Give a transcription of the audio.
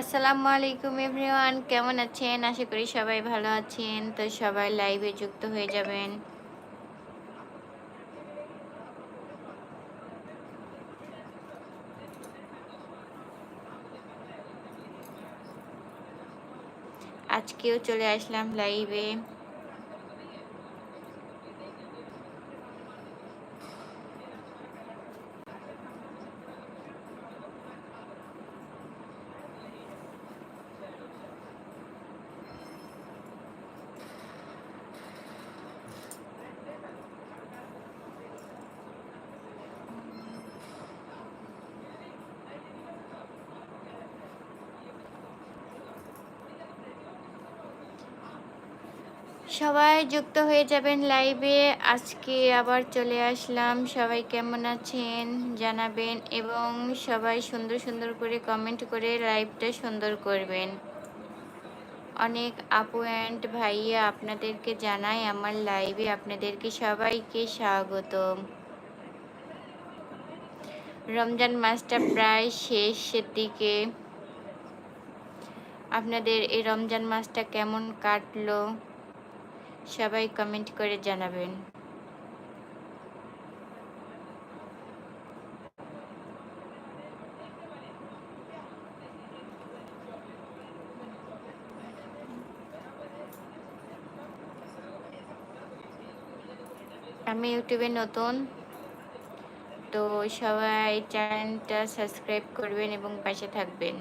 আসসালামু আলাইকুম এভরিওয়ান, কেমন আছেন? আশা করি সবাই ভালো আছেন। তো সবাই লাইভে যুক্ত হয়ে যাবেন। আজকেও চলে আসলাম লাইভে সবাই যুক্ত হয়ে যাবেন লাইভে আজকে আবার চলে আসলাম। সবাই কেমন আছেন? জানাবেন এবং সবাই সুন্দর সুন্দর করে কমেন্ট করে লাইভটা সুন্দর করবেন। অনেক আপু অ্যান্ড ভাইয়া আপনাদেরকে জানাই, আমার লাইভে আপনাদেরকে সবাইকে স্বাগত রমজান মাসটা প্রায় শেষের দিকে। আপনাদের এই রমজান মাসটা কেমন কাটলো? সবাই কমেন্ট করে জানাবেন। আমি ইউটিউবে নতুন, তো সবাই চ্যানেলটা সাবস্ক্রাইব করবেন এবং পাশে থাকবেন।